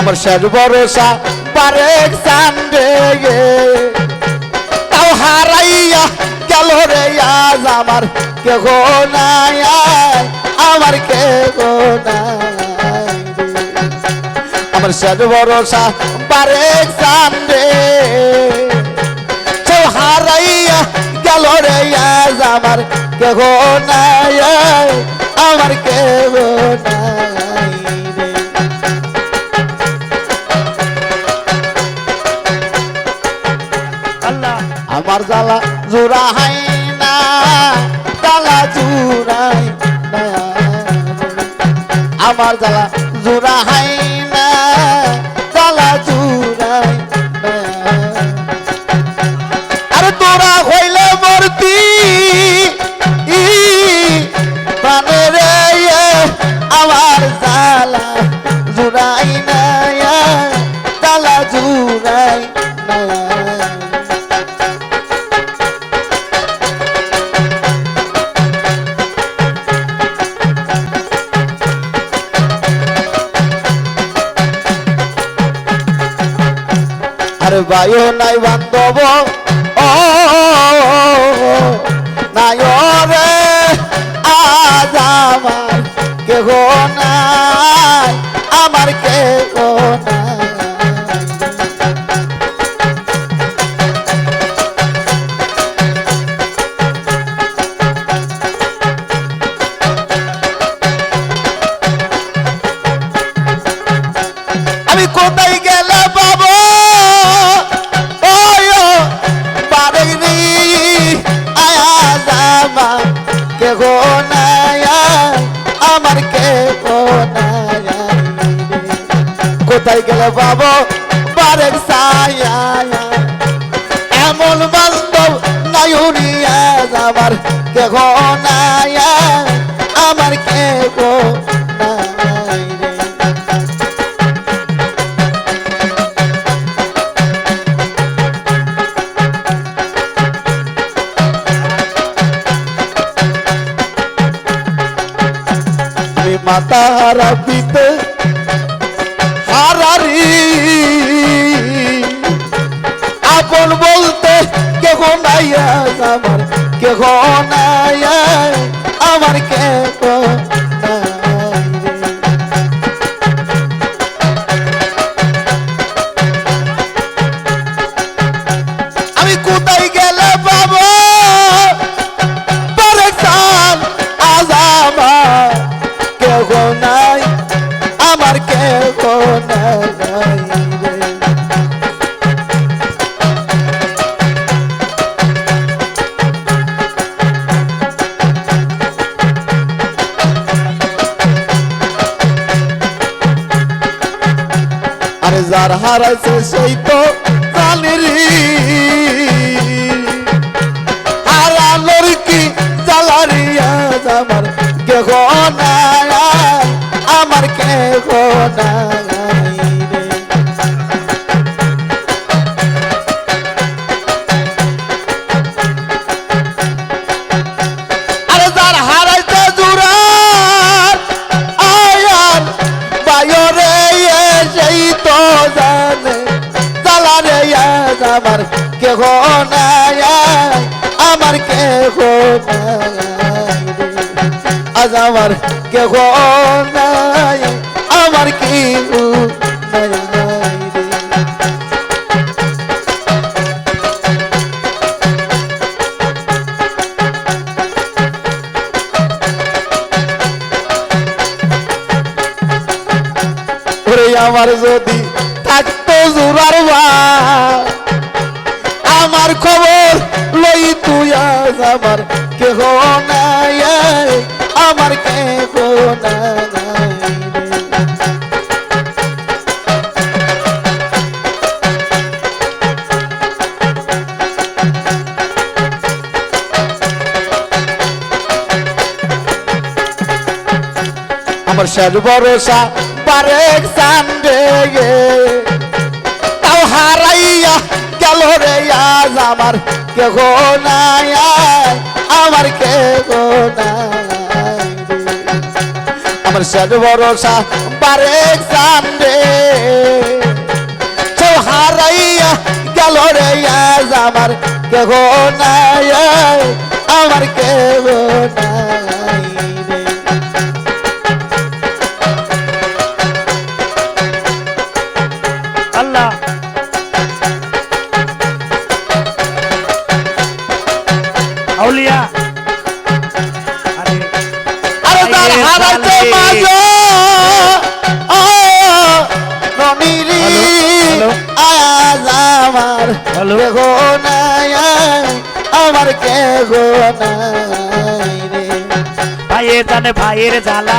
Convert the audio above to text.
আমার শেষ ভরসা বারেক সানডে তাও হারাইয়া গেল রে আজ আমার কেহ নাই আয়, আমার কেহ নাই। আমার শেষ ভরসা বারেক সানডে কেউ হারাইয়া গেল রে আজ আমার কেহ নাই আয়, আমার কেহ নাই। আমার জ্বালা জোড়া হাই না জ্বালা জোড়াই না। আমার জ্বালা জোড়া হাই বায়ু নাই বান্ধব। ও নাই রে আজ আমার কেহ নাই আমার নাই। আমি কোথায় পাবো সায়া এমন বাস্তব নাই উনিয়াজ আমার কে গো আমার কে মাতা হারাপিতে হারারি আপন বলতে কেহ নাই আমার কেহ নাই আমার রে। আমি কোথায় গেলে যার হারাইছে সেই তো জানেরি হারানোর কি জ্বালারিয়া আমার কেহ নাই আমার কেহ নাই। আমার কেহ নাই, আমার কেহ আজ আমার কেহ নাই, আমার। ওরে আমার যদি থাকতো জোরার বা আমার কেহ নাই, আমার কেহ নাই। আমার শেষ ভরসা বারেক সানডে তাও হারাইয়া গেল রে, আজ আমার কেহ নাই আমার ভরসা, পারে সামনে সব হারাইয়া গেল রে, আজ আমার কেহ নাই আমার কেহ নাই। হারাতে। মাঝ হ্যালো, আজ আমার। কেহ নাই আমার কেহ নাই রে ভাইয়ের জানে ভাইয়ের জ্বালা